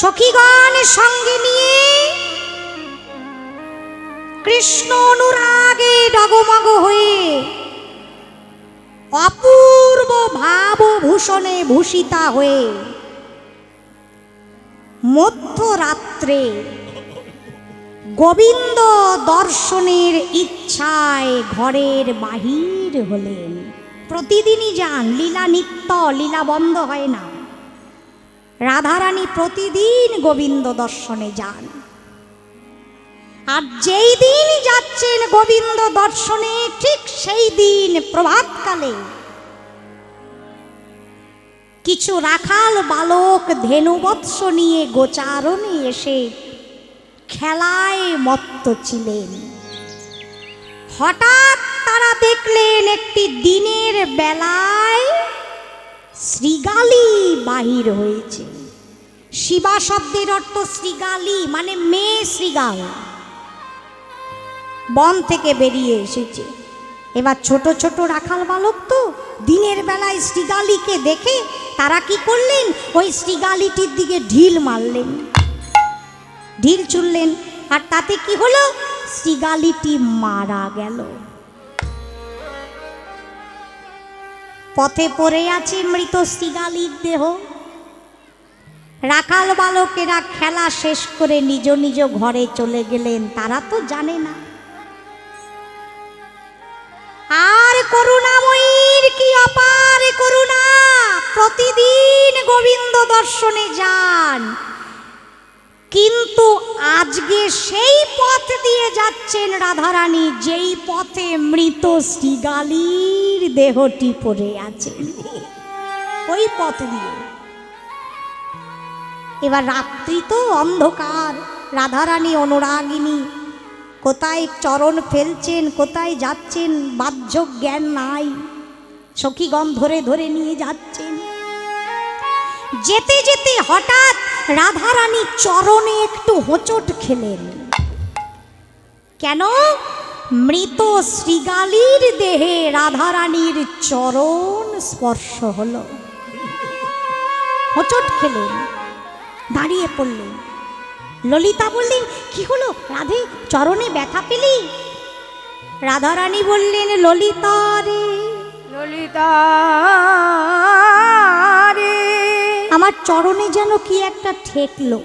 সখীগণ সঙ্গে নিয়ে কৃষ্ণ অনুরাগে ডগমগ হয়ে অপূর্ব ভাব ভূষণে ভূষিতা হয়ে মধ্যরাত্রে গোবিন্দ দর্শনের ইচ্ছায় ঘরের বাহির হলেন। প্রতিদিনই যান, লীলা নিত্য লীলা বন্ধ হয় না। রাধারানী প্রতিদিন গোবিন্দ দর্শনে যান। আর যেই দিন যাচ্ছেন গোবিন্দ দর্শনে, ঠিক সেই দিন প্রভাতকালে কিছু রাখাল বালক ধেনুবৎস নিয়ে গোচারণে এসে খেলায় মত্ত ছিলেন। হঠাৎ তারা দেখলেন একটি দিনের বেলায় শ্রীগালি বাহির হয়েছে। শিবা শব্দের অর্থ শ্রীগালি মানে মেয়ে শ্রীগাল। বন থেকে বেরিয়ে এসেছে। এবার ছোট ছোট রাখাল বালক তো দিনের বেলায় শ্রীগালিকে দেখে তারা কি করলেন? ওই শ্রীগালিটির দিকে ঢিল মারলেন। ঢিল চুললেন আর তাতে কি হলো? শ্রীগালিটি মারা গেল। পথে পড়ে আছে মৃত শ্রীগালির দেহ। রাখাল বালকেরা খেলা শেষ করে নিজ নিজ ঘরে চলে গেলেন, তারা তো জানে না। আর করুণাময়ীর কি অপার করুণা? প্রতিদিন গোবিন্দ দর্শনে যান। কিন্তু আজকে সেই পথ দিয়ে যাচ্ছেন রাধারানী, যেই পথে মৃত শ্রীগালির দেহটি পড়ে আছে। ওই পথ দিয়ে। এবার রাত্রি তো অন্ধকার, রাধারানী অনুরাগিনী। কোথায় চরণ ফেলছেন, কোথায় যাচ্ছেন বাহ্য জ্ঞান নাই। সখীগণ ধরে ধরে নিয়ে যাচ্ছেন। যেতে যেতে হঠাৎ রাধারানী চরণে একটু হোঁচট খেলেন। কেন? মৃত শ্রীগালির দেহে রাধারানীর চরণ স্পর্শ হলো। হোঁচট খেলেন। দাঁড়িয়ে পড়লেন ললিতা বললেন কি হলো? রাধে চরণে ব্যথা পেলি? রাধারানী বললেন ললিতা রে। ললিতা রে। আমার চরণে যেন কি একটা ঠেকলো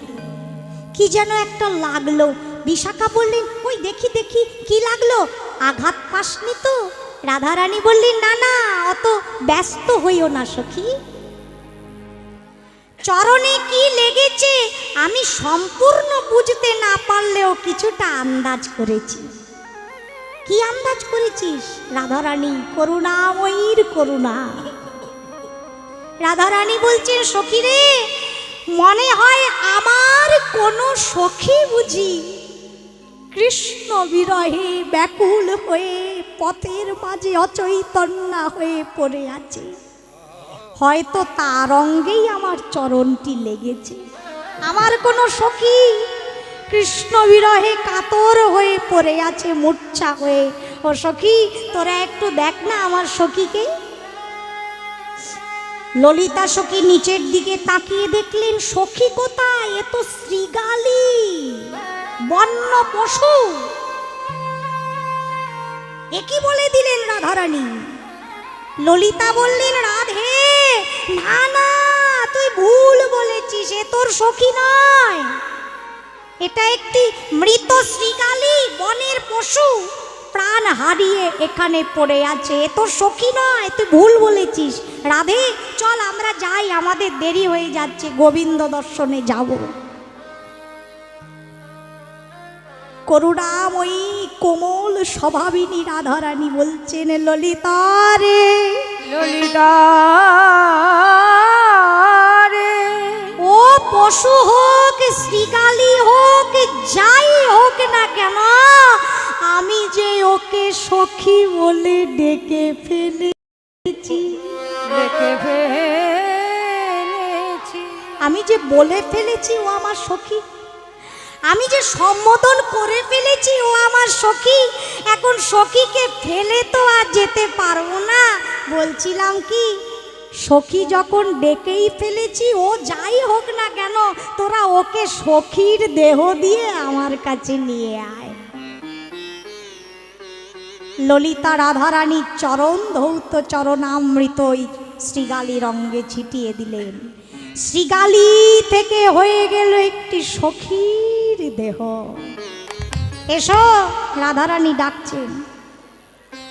কি যেন একটা লাগল। বিশাখা বললেন ওই দেখি দেখি কি লাগল? আঘাত পাসনি তো? রাধারানী বললেন না না অত ব্যস্ত হইও না সখী। চরণে কি লেগেছে, আমি সম্পূর্ণ বুঝতে না পারলেও কিছুটা আন্দাজ করেছি। কি আন্দাজ করেছিস? রাধারানী করুণাময়ীর করুণা। রাধারানী বলছেন, সখী রে, মনে হয় আমার কোনো সখী বুঝি। কৃষ্ণ বিরহে ব্যাকুল হয়ে পথের মাঝে অচৈতন্য হয়ে পড়ে আছে। হয়তো তার অঙ্গেই আমার চরণটি লেগেছে। আমার কোনো সখী কৃষ্ণ বিরহে কাতর হয়ে পড়ে আছে, মূর্ছা হয়ে। ও সখী, তোরা একটু দেখ না আমার সখীকে। ললিতা সখী নিচের দিকে তাকিয়ে দেখলেন, সখী কোথায়? এ তো শ্রীগালি, বন্য পশু। একই বলে দিলেন রাধারানী? ললিতা বললেন, রাধে না না, তুই ভুল বলেছিস, এ তোর সখী নয়। এটা একটি মৃত শ্রীগালি বনের পশু। প্রাণ হারিয়ে এখানে পড়ে আছে, এ তোর সখী নয়, তুই ভুল বলেছিস। রাধে, চল, আমরা যাই, আমাদের দেরি হয়ে যাচ্ছে, গোবিন্দ দর্শনে যাব। করুণাময়ী কোমল স্বভাবিনী রাধারানী বলছেন, ললিতা রে। ললিতা রে ও পশু হোক শ্রীকালী হোক যাই হোক না কেন আমি যে ওকে সখী বলে ডেকে ফেলেছি। দেখে ফেলেছি। আমি যে বলে ফেলেছি ও আমার সখী আমি যে সম্বোধন করে ফেলেছি ও আমার সখী এখন সখীকে ফেলে তো আর যেতে পারব না। বলছিলাম কি, সখী যখন ডেকেই ফেলেছি, ও যাই হোক না কেন, তোরা ওকে সখীর দেহ দিয়ে আমার কাছে নিয়ে আয়। ললিতা রাধারানীর চরণ, ধৌত চরণামৃত ওই শ্রীগালির অঙ্গে ছিটিয়ে দিলেন। শ্রীগালি থেকে হয়ে গেল একটি সখীর দেহ। এসো, রাধারানী ডাকছেন।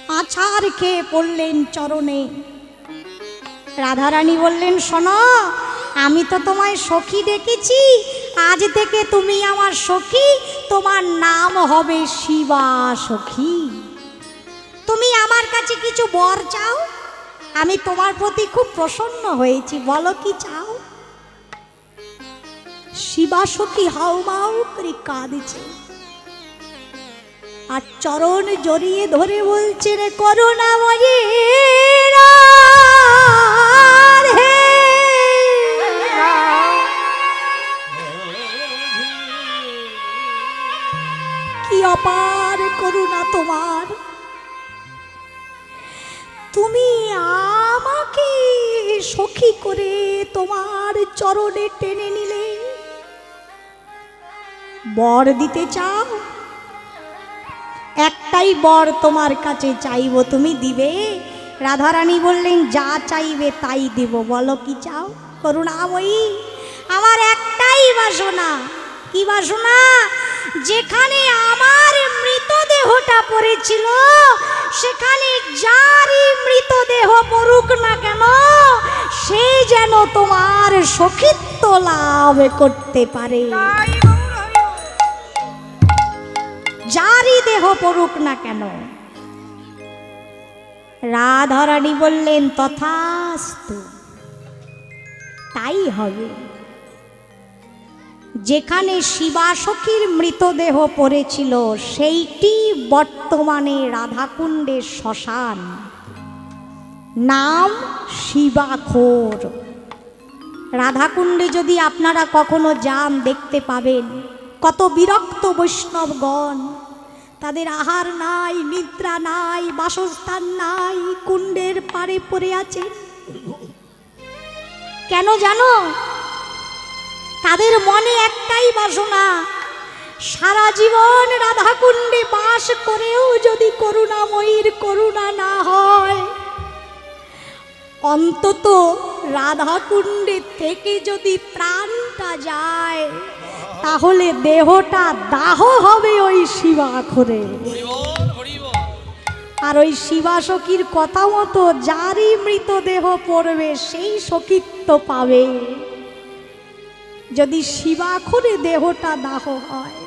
আছার খেয়ে পড়লেন চরণে। রাধারানী বললেন, শোনো, আমি তো তোমায় সখী ডেকেছি। আজ থেকে তুমি আমার সখী। তোমার নাম হবে শিবা সখী। তুমি আমার কাছে কিছু বর চাও? আমি তোমার প্রতি খুব প্রসন্ন হয়েছি। বলো কি চাও? শিবা সখী হাউমাউ করে কাঁদছে। আর চরণ জড়িয়ে ধরে বলছে রে রাধে। কি অপার করুণা তোমার তুমি আমাকে সখী করে তোমার চরণে টেনে নিলে বর দিতে চাও একটাই বর তোমার কাছে চাইব, তুমি দিবে? রাধারানী বললেন, যা চাইবে তাই দেব। বলো, কি চাও? করুণাময়ী, আমার একটাই বাসনা। কি বাসনা? যেখানে আমার মৃতদেহটা পড়েছিল, সেখানে যারই মৃতদেহ পড়ুক না কেন, সে যেন তোমার সখিত্ব লাভ করতে পারে। যারই দেহ পড়ুক না কেন? রাধারানী বললেন, তথাস্তু। তাই হবে। যেখানে শিবাসখীর মৃতদেহ পড়েছিল, সেইটি বর্তমানে রাধাকুণ্ডের শ্মশান। নাম শিবাখোর। রাধাকুণ্ডে যদি আপনারা কখনো যান, দেখতে পাবেন কত বিরক্ত বৈষ্ণবগণ। তাদের আহার নাই, নিদ্রা নাই, বাসস্থান নাই, কুণ্ডের পাড়ে পড়ে আছে। কেন জানো? তাদের মনে একটাই বাসনা, সারা জীবন রাধাকুণ্ডে বাস করেও যদি করুণাময়ীর করুণা না হয়। অন্তত রাধাকুণ্ডে থেকে যদি প্রাণটা যায়। তাহলে দেহটা দাহ হবে ওই শিবাখরে আর ওই শিবা সখীর কথা মতো যারই মৃতদেহ পড়বে সেই সখিত্ব পাবে। যদি শিবাখরে দেহটা দাহ হয়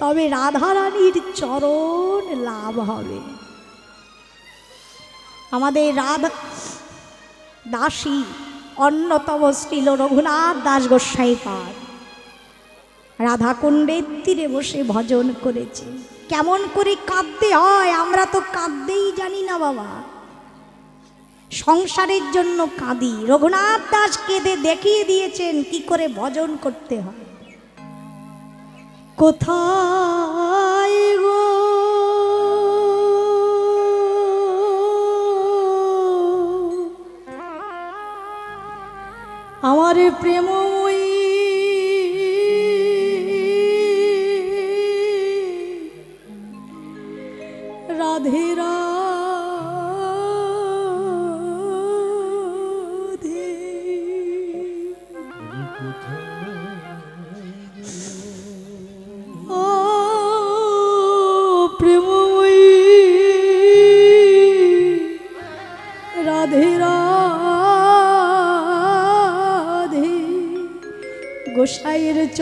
তবে রাধারানীর চরণ লাভ হবে। আমাদের রাধা দাসী অন্যতম শ্রীল রঘুনাথ দাস গোস্বাই পাঠ রাধাকুণ্ডের তীরে বসে ভজন করেছে। কেমন করে কাঁদতে হয়, আমরা তো কাঁদতেই জানি না বাবা। সংসারের জন্য কাঁদি। রঘুনাথ দাস কেঁদে দেখিয়ে দিয়েছেন কি করে ভজন করতে হয়। কোথায় গো? আমার প্রেমময়ী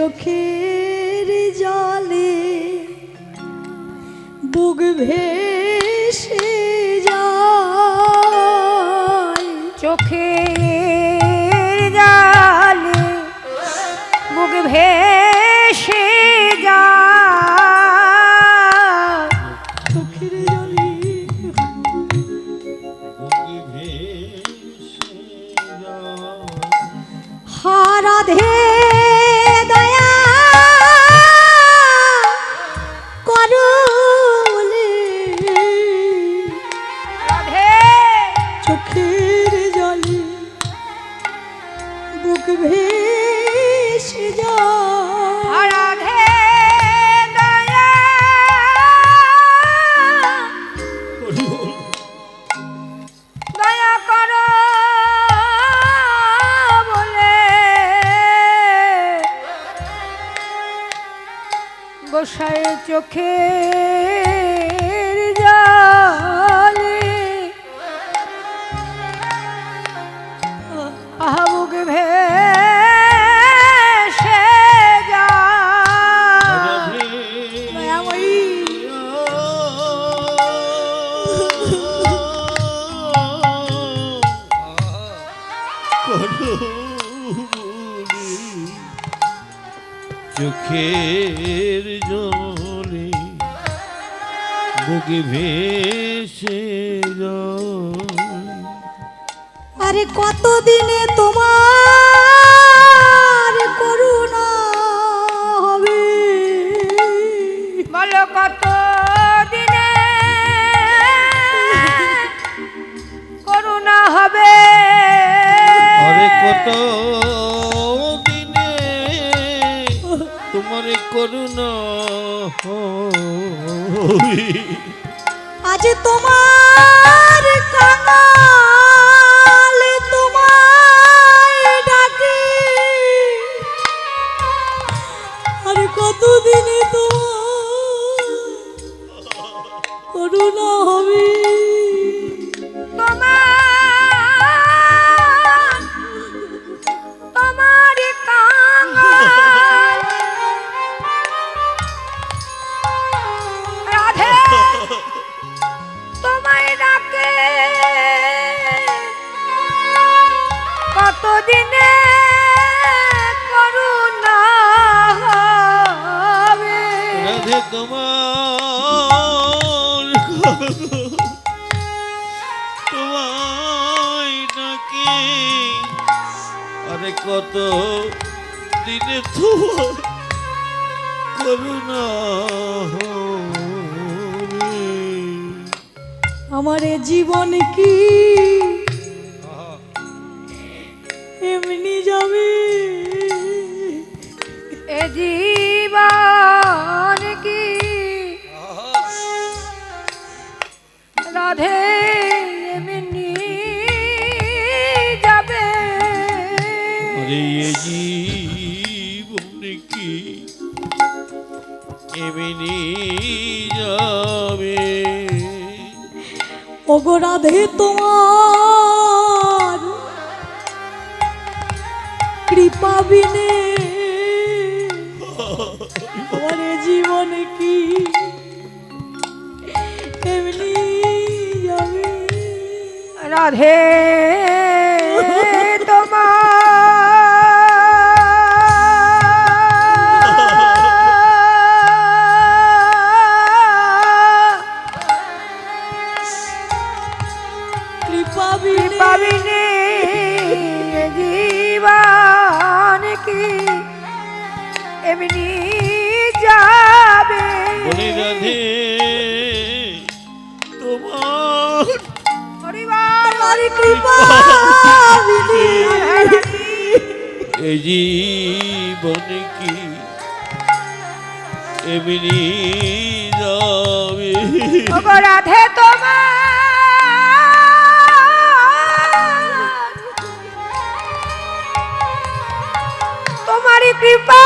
চোখের জলে বুক ভেসে যায়। চোখের জালে বুক ভেসে যায়। চোখের জলে হা রাধে দয়া কত দিনে করুণা হবে? আরে কত দিনে তোমার করুণা আজ তোমার কানা আমার জীবন কি গোরাধে তোমার কৃপা বিনে। আমারে জীবনে কি? এমনি রাধে আমার কৃপা এই কি? এমনি যাবে। রাধে তোমার। তোমারই কৃপা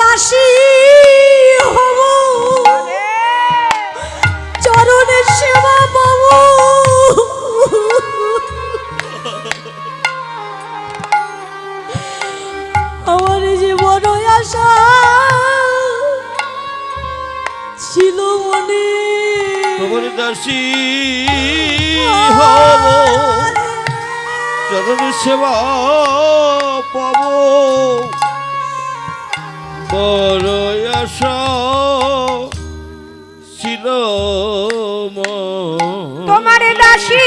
দাসী হব। চরণের সেবা পাবো। আমার জীবন আশা ছিল মনে। তোমার দাসী হব। চরণের সেবা পাবো। তোর আস তোমার দাসী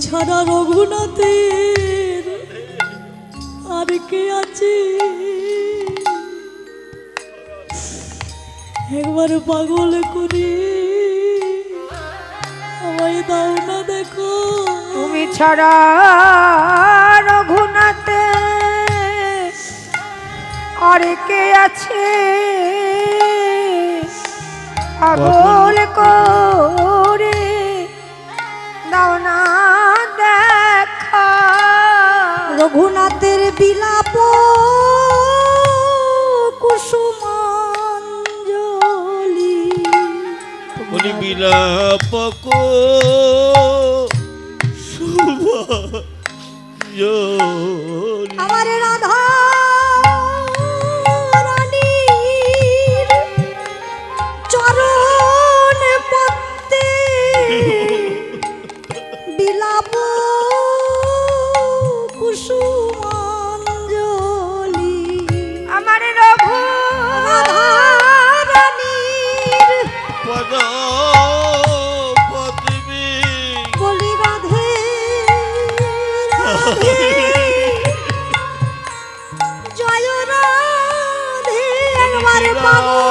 ছাড়া রঘুনাথের আর কে আছে? একবার পাগল করি আমায় দাও না দেখো। তুমি ছাড়া রঘুনাথে আর কে আছে? পাগল করি দাও না রঘুনাথের বিলাপ কুসুমাঞ্জলি। বিলাপ আমার রাধা Bravo!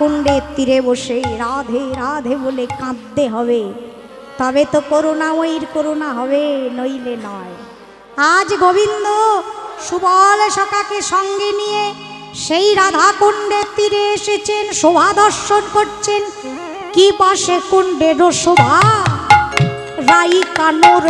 রাধাকুণ্ডের তীরে বসে রাধে রাধে বলে কাঁদতে হবে। তবে তো করুণাময়ীর করুণা হবে, নইলে নয়। আজ গোবিন্দ সুবল সকাকে সঙ্গে নিয়ে সেই রাধাকুণ্ডের তীরে এসেছেন, শোভা দর্শন করছেন। কি পাশে কুণ্ডেরও শোভা? রাই কানোর